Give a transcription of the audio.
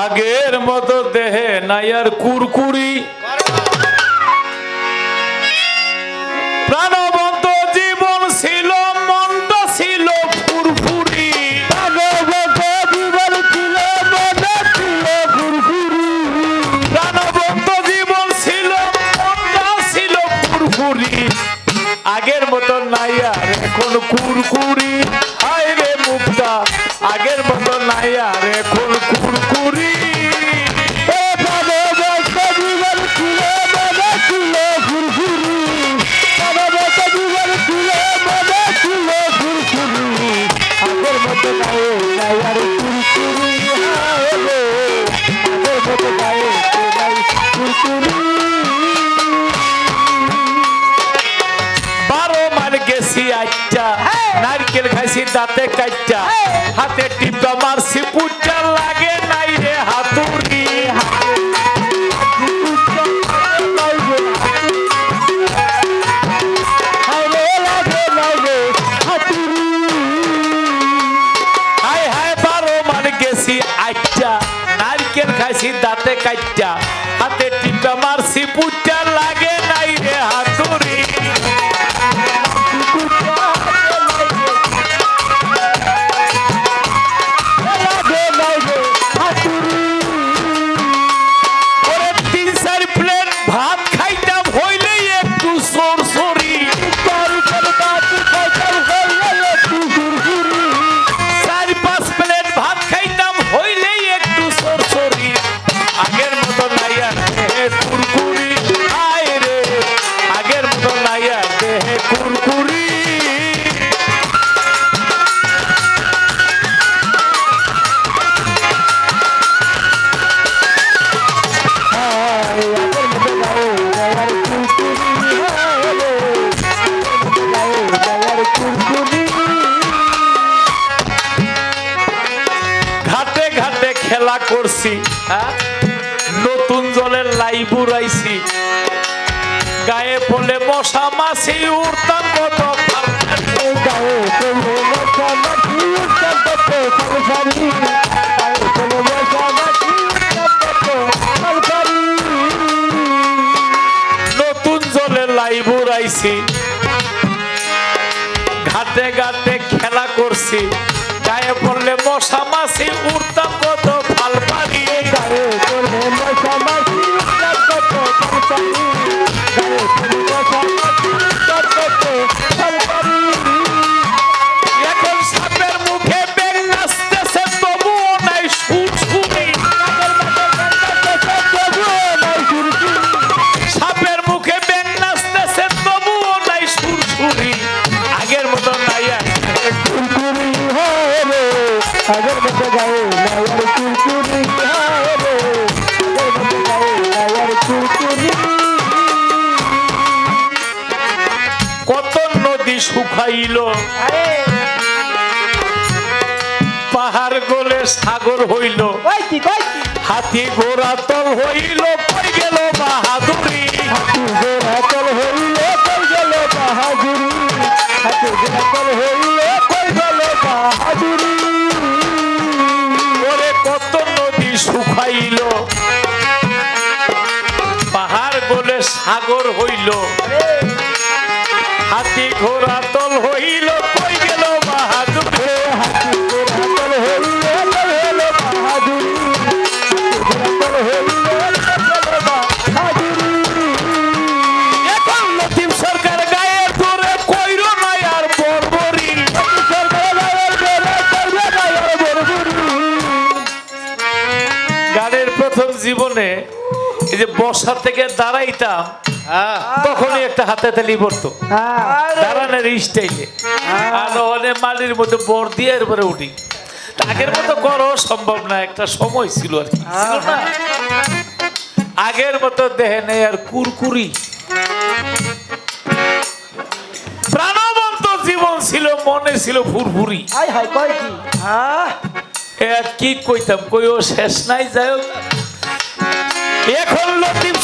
আগের মতো দেহে নাই আর কুরকুরি। প্রাণবন্ত জীবন ছিল মনটা ছিল ফুরফুরি। প্রাণবন্ত জীবন ছিল মনটা ছিল ফুরফুরি। আগের মতো নাই আর এখন কুরকুরি। নারকেল দাঁতে কাচ্চা হাতে টিপা মারছি পুচ্চা লাগে নাই রে আচ্ছা নারকেল খাইছি দাঁতে কাচ্চা হাতে হ্যাঁ? নতুন জলের লাই বুড়াইছি। গায়ে পড়লে মশা মাছি উড়তাম কত নতুন জলের লাই বুড়াইছি। ঘাটে ঘাটে খেলা করছি। গায়ে পড়লে মশা মাছি উড়তাম কত শুকাইল পাহাড় গলে সাগর হইল। হাতি ঘোড়া তল হইল কই গেল বাহাদুরি? গোরাতল হইলে কই গেল বাহাদুরি? হাতে গোরাতল হইলে কই গেল বাহাদুরি? ওরে কত নদী শুকাইল। পাহাড় গলে সাগর হইল। হাতি ঘোড়া তল হইল, কই গেল বাহাদুরি? হাতে হাতে গোরাতল হইলে জীবনে এই যে বসা থেকে দাঁড়াইতাম তখনই একটা হাতে তালি পড়তো। দাঁড়ানোর স্টাইলে। আর অনেক মালির মধ্যে বর দিয়ে এরপরে উঠি। আগের মতো করো সম্ভব না একটা সময় ছিল আর কি। ছিল না? আগের মতো দেহে নেই আর কুরকুরি। প্রাণবন্ত জীবন ছিল মনে ছিল ফুরফুরি। কি? কইতাম? কইও শেষ নাই যাই হোক। এখন লতিফ